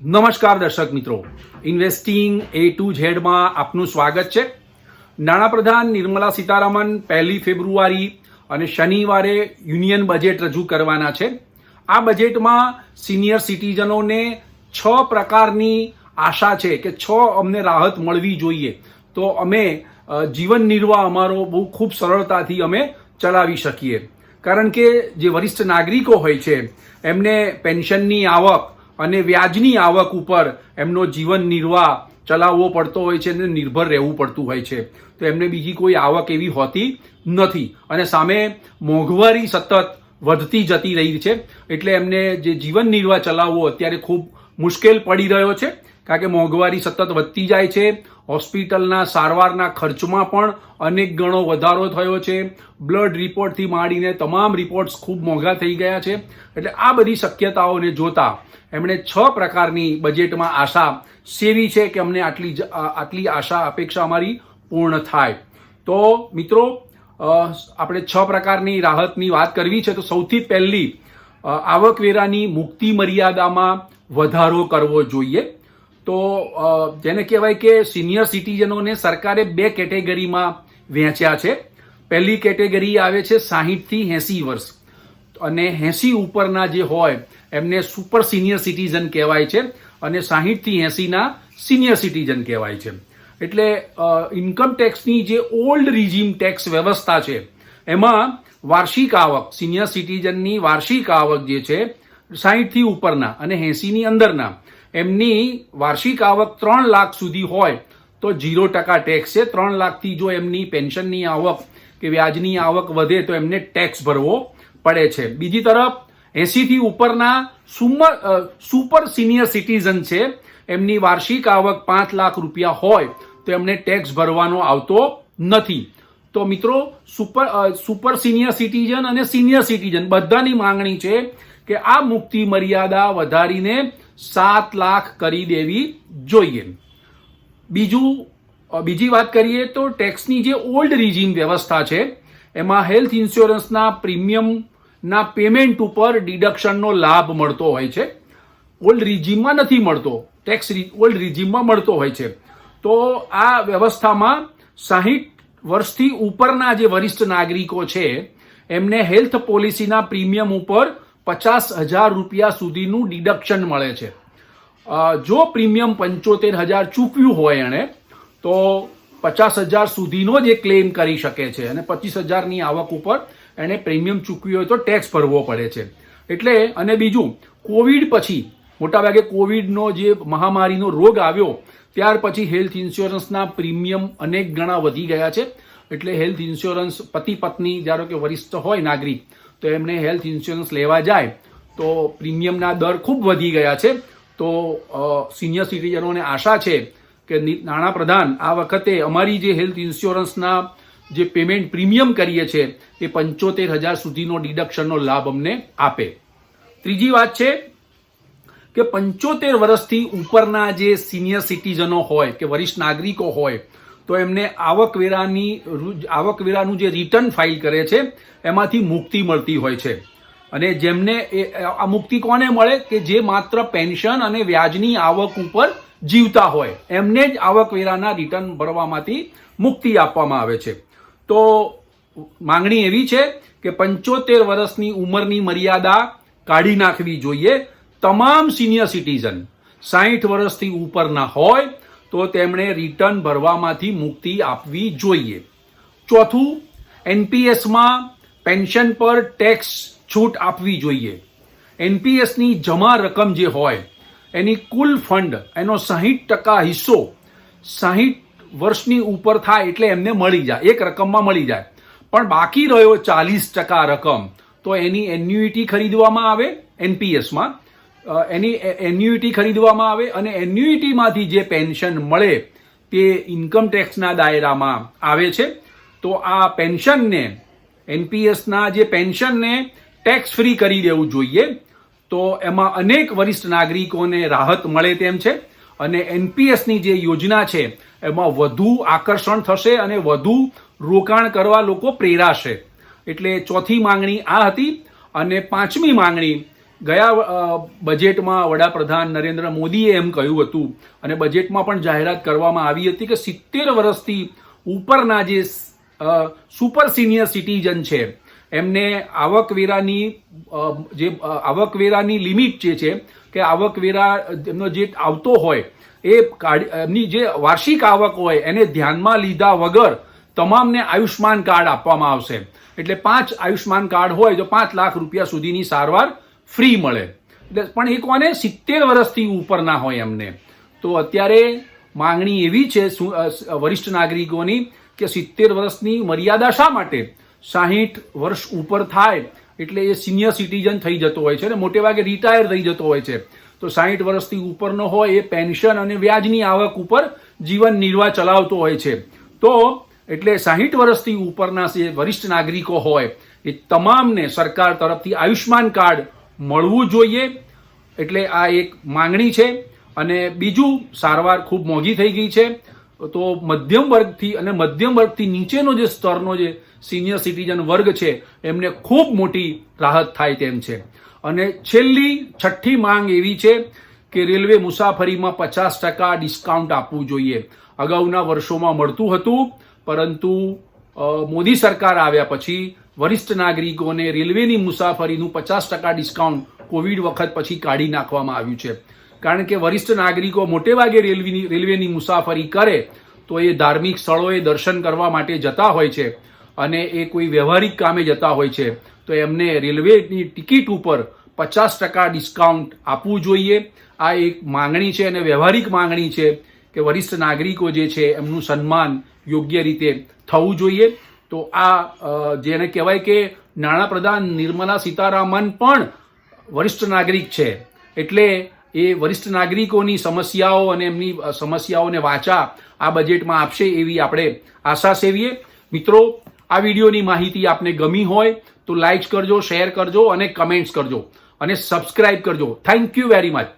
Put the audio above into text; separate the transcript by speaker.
Speaker 1: નમસ્કાર દર્શક મિત્રો. ઇન્વેસ્ટિંગ એ ટુ ઝેડમાં આપનું સ્વાગત છે. નાણાપ્રધાન નિર્મલા સીતારામન પહેલી ફેબ્રુઆરી અને શનિવારે યુનિયન બજેટ રજૂ કરવાના છે. આ બજેટમાં સિનિયર સિટીઝનોને છ પ્રકારની આશા છે કે છ અમને રાહત મળવી જોઈએ. તો અમે જીવન નિર્વાહ અમારો બહુ ખૂબ સરળતાથી અમે ચલાવી શકીએ. કારણ કે જે વરિષ્ઠ નાગરિકો હોય છે, એમને પેન્શનની આવક અને વ્યાજની આવક ઉપર એમનો જીવન નિર્વાહ ચલાવવો પડતો હોય છે અને નિર્ભર રહેવું પડતું હોય છે. તો એમને બીજી કોઈ આવક એવી હોતી નથી. અને સામે મોંઘવારી સતત વધતી જતી રહી છે. એટલે એમને જે જીવન નિર્વાહ ચલાવવો અત્યારે ખૂબ મુશ્કેલ પડી રહ્યો છે. કારણ કે મોંઘવારી સતત વધતી જાય છે. હોસ્પિટલના સારવારના ખર્ચમાં પણ અનેક ગણો વધારો થયો છે. બ્લડ રિપોર્ટથી માંડીને તમામ રિપોર્ટ્સ ખૂબ મોંઘા થઈ ગયા છે. એટલે આ બધી શક્યતાઓને જોતા એમણે છ પ્રકારની બજેટમાં આશા સેવી છે કે અમને આટલી આટલી આશા, અપેક્ષા અમારી પૂર્ણ થાય. તો મિત્રો આપણે છ પ્રકારની રાહતની વાત કરવી છે તો સૌથી પહેલી આવકવેરાની મુક્તિ મર્યાદામાં વધારો કરવો જોઈએ. તો જેને કહેવાય કે સિનિયર સિટીઝનોને સરકારે બે કેટેગરીમાં વહેંચ્યા છે. પહેલી કેટેગરી આવે છે સાહીઠથી એંસી વર્ષ. અને એંસી ઉપરના જે હોય, એમને સુપર સિનિયર સિટીઝન કહેવાય છે અને સાહીઠથી એંસીના સિનિયર સિટીઝન કહેવાય છે. એટલે ઇન્કમ ટેક્સની જે ઓલ્ડ રિઝિમ ટેક્સ વ્યવસ્થા છે, એમાં વાર્ષિક આવક સિનિયર સિટીઝનની વાર્ષિક આવક જે છે સાહીઠથી ઉપરના અને એંસીની અંદરના. એમની વાર્ષિક આવક ત્રણ લાખ સુધી હોય તો જીરો ટકા ટેક્સ છે. ત્રણ લાખથી જો એમની પેન્શનની આવક કે વ્યાજની આવક વધે તો એમને ટેક્સ ભરવો પડે છે. બીજી તરફ એસીથી ઉપરના સુપર સિનિયર સિટીઝન છે. એમની વાર્ષિક આવક પાંચ લાખ રૂપિયા હોય તો એમને ટેક્સ ભરવાનો આવતો નથી. તો મિત્રો સુપર સુપર સિનિયર સિટીઝન અને સિનિયર સિટીઝન બધાની માંગણી છે કે આ મુક્તિ મર્યાદા વધારીને સાત લાખ કરી દેવી જોઈએ. બીજું બીજી વાત કરીએ તો ટેક્સની જે ઓલ્ડ રિજિંગ વ્યવસ્થા છે, એમાં હેલ્થ ઇન્સ્યોરન્સના પ્રીમિયમના પેમેન્ટ ઉપર ડિડક્શનનો લાભ મળતો હોય છે. ઓલ્ડ રિઝીમમાં નથી મળતો ટેક્સ ઓલ્ડ રિજિમમાં મળતો હોય છે. તો આ વ્યવસ્થામાં સાહીઠ વર્ષથી ઉપરના જે વરિષ્ઠ નાગરિકો છે, એમને હેલ્થ પોલિસીના પ્રીમિયમ ઉપર પચાસ હજાર રૂપિયા સુધીનું ડિડક્શન મળે છે. જો પ્રીમિયમ પંચોતેર હજાર ચૂકવ્યું હોય એણે, તો પચાસ હજાર સુધીનો જ એ ક્લેમ કરી શકે છે અને પચીસ હજારની આવક ઉપર એણે પ્રીમિયમ ચૂકવ્યું હોય તો ટેક્સ ભરવો પડે છે. એટલે, અને બીજું કોવિડ પછી મોટાભાગે કોવિડનો જે મહામારીનો રોગ આવ્યો, ત્યાર પછી હેલ્થ ઇન્સ્યોરન્સના પ્રીમિયમ અનેક ગણા વધી ગયા છે. એટલે હેલ્થ ઇન્સ્યોરન્સ પતિ પત્ની ધારો કે વરિષ્ઠ હોય, નાગરિક તો એમને હેલ્થ ઇન્સ્યોરન્સ લેવા જાય, તો પ્રીમિયમના દર ખૂબ વધી ગયા છે. તો સિનિયર સિટીઝનોને આશા છે કે નાણાં નાણાપ્રધાન આ વખતે અમારી જે હેલ્થ ઇન્સ્યોરન્સના જે પેમેન્ટ પ્રીમિયમ કરીએ છીએ એ પંચોતેર હજાર સુધીનો ડિડક્શનનો લાભ અમને આપે. ત્રીજી વાત છે કે પંચોતેર વર્ષથી ઉપરના જે સિનિયર સિટીઝનો હોય કે વરિષ્ઠ નાગરિકો હોય તો એમને આવકવેરાની આવકવેરાનું જે રિટર્ન ફાઇલ કરે છે, એમાંથી મુક્તિ મળતી હોય છે. અને જેમને એ આ મુક્તિ કોને મળે? કે જે માત્ર પેન્શન અને વ્યાજની આવક ઉપર જીવતા હોય. એમને જ આવકવેરાના રિટર્ન ભરવામાંથી મુક્તિ આપવામાં આવે છે. તો માંગણી એવી છે કે પંચોતેર વર્ષની ઉંમરની મર્યાદા કાઢી નાખવી જોઈએ તમામ સિનિયર સિટીઝન સાહીઠ વર્ષથી ઉપરના હોય તો તેમણે રિટર્ન ભરવામાંથી મુક્તિ આપવી જોઈએ. ચોથું એનપીએસમાં પેન્શન પર ટેક્સ છૂટ આપવી જોઈએ. એનપીએસની જમા રકમ જે હોય, એની કુલ ફંડ એનો સાહીઠ ટકા હિસ્સો સાહીઠ વર્ષની ઉપર થાય એટલે એમને મળી જાય, એક રકમમાં મળી જાય. પણ બાકી રહ્યો ચાલીસ ટકા રકમ, તો એની એન્યુઇટી ખરીદવામાં આવે એનપીએસમાં એની એન્યુઇટી ખરીદવામાં આવે અને એન્યુઇટીમાંથી જે પેન્શન મળે તે ઇન્કમ ટેક્સના દાયરામાં આવે છે. તો આ પેન્શનને એનપીએસના જે પેન્શનને ટેક્સ ફ્રી કરી દેવું જોઈએ. તો એમાં અનેક વરિષ્ઠ નાગરિકોને રાહત મળે તેમ છે અને એનપીએસની જે યોજના છે, એમાં વધુ આકર્ષણ થશે અને વધુ રોકાણ કરવા લોકો પ્રેરાશે. એટલે ચોથી માંગણી આ હતી અને પાંચમી માંગણી ગયા બજેટમાં વડાપ્રધાન નરેન્દ્ર મોદીએ એમ કહ્યું હતું અને બજેટમાં પણ જાહેરાત કરવામાં આવી હતી કે સિત્તેર વર્ષથી ઉપરના જે સુપર સિનિયર સિટીઝન છે, એમને આવકવેરાની જે આવકવેરાની લિમિટ જે છે, કે આવકવેરા એમનો જે આવતો હોય, એ એમની જે વાર્ષિક આવક હોય, એને ધ્યાનમાં લીધા વગર તમામને આયુષ્માન કાર્ડ આપવામાં આવશે. એટલે પાંચ આયુષ્માન કાર્ડ હોય, તો પાંચ લાખ રૂપિયા સુધીની સારવાર ફ્રી મળે. પણ એ કોને? સિત્તેર વર્ષથી ઉપરના હોય એમને. તો અત્યારે માંગણી એવી છે વરિષ્ઠ નાગરિકોની કે સિત્તેર વર્ષની મર્યાદા શા માટે? સાહીઠ વર્ષ ઉપર થાય એટલે એ સિનિયર સિટીઝન થઈ જતો હોય છે અને મોટે ભાગે રિટાયર થઈ જતો હોય છે. તો સાહીઠ વર્ષથી ઉપરનો હોય એ પેન્શન અને વ્યાજની આવક ઉપર જીવન નિર્વાહ ચલાવતો હોય છે. તો એટલે સાહીઠ વર્ષથી ઉપરના જે વરિષ્ઠ નાગરિકો હોય, એ તમામને સરકાર તરફથી આયુષ્માન કાર્ડ મળવું જોઈએ એટલે આ એક માંગણી છે અને બીજું સારવાર ખૂબ મોંઘી થઈ ગઈ છે. તો મધ્યમ વર્ગથી અને મધ્યમ વર્ગથી નીચેનો જે સ્તરનો જે સિનિયર સિટીઝન વર્ગ છે, એમને ખૂબ મોટી રાહત થાય તેમ છે. અને છેલ્લી છઠ્ઠી માંગ એવી છે કે રેલવે મુસાફરીમાં પચાસ ટકા ડિસ્કાઉન્ટ આપવું જોઈએ. અગાઉના વર્ષોમાં મળતું હતું, પરંતુ મોદી સરકાર આવ્યા પછી વરિષ્ઠ નાગરિકોને રેલવેની મુસાફરીનું પચાસ ટકા ડિસ્કાઉન્ટ કોવિડ વખત પછી કાઢી નાખવામાં આવ્યું છે. કારણ કે વરિષ્ઠ નાગરિકો મોટે ભાગે રેલવેની રેલવેની મુસાફરી કરે, તો એ ધાર્મિક સ્થળોએ દર્શન કરવા માટે જતા હોય છે અને એ કોઈ વ્યવહારિક કામે જતા હોય છે. તો એમને રેલવેની ટિકિટ ઉપર પચાસ ટકા ડિસ્કાઉન્ટ આપવું જોઈએ. આ એક માંગણી છે અને વ્યવહારિક માંગણી છે કે વરિષ્ઠ નાગરિકો જે છે એમનું સન્માન યોગ્ય રીતે થવું જોઈએ. તો આ જેને કહેવાય કે નાણાપ્રધાન નિર્મલા સીતારામન પણ વરિષ્ઠ નાગરિક છે. એટલે એ વરિષ્ઠ નાગરિકોની સમસ્યાઓ અને એમની સમસ્યાઓને વાચા આ બજેટમાં આપશે એવી આપણે આશા સેવીએ. મિત્રો, આ વિડીયોની માહિતી આપને ગમી હોય તો લાઇક્સ કરજો, શેર કરજો અને કમેન્ટ્સ કરજો. અને સબસ્ક્રાઇબ કરજો. Thank you very much.